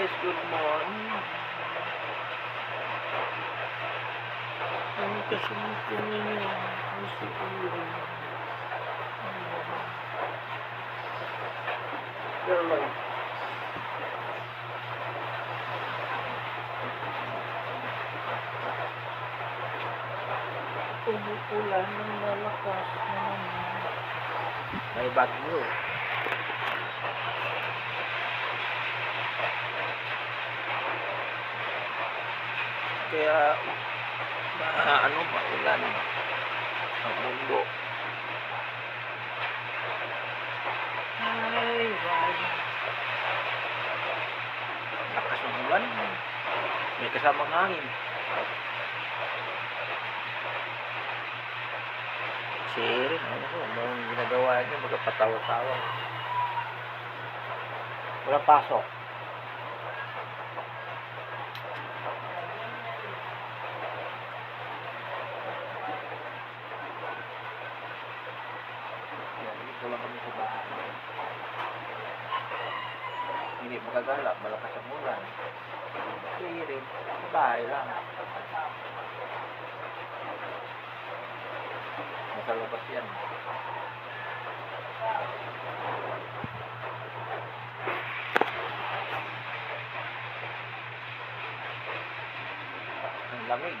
Guys, good morning. Ang kasunod ninyo ang si Uri. Girl, umuulan ng malakas na naman. May bagyo. Kaya, ma, ano, maulan ang mundo. Ay, wala. Lakas ng ulan. May kasamang hangin. Si Erin, ano ko, anong ginagawa niya, magpatawa-tawa. Wala pasok. Lang kami sa bahay. Hindi magagala, malakas ang ulan. Si Erin, sa bahay lang. Nasa labas yan. Ang lamig.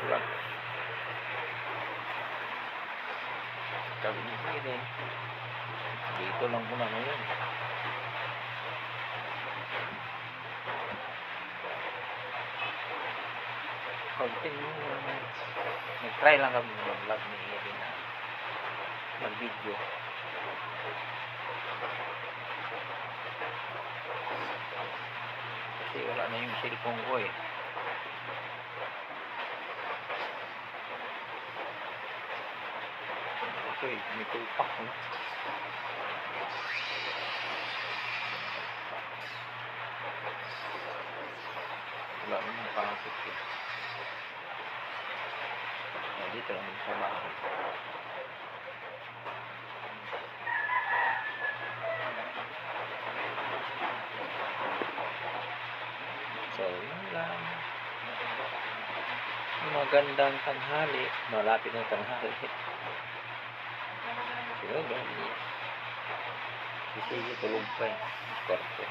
Ulan. Kami ni Erin. Dito lang muna ngayon. Konting nag-try lang kami mag-vlog ni Erin na mag-video. Kasi wala na yung cellphone ko eh. Ito eh, may tupak no? Wala namang pasok eh. Ah, dito lang sa bahay. So, yun lang. Magandang tanghali. Malapit ng tanghali. Sino ba? Kasi tulog pa eh. Korte.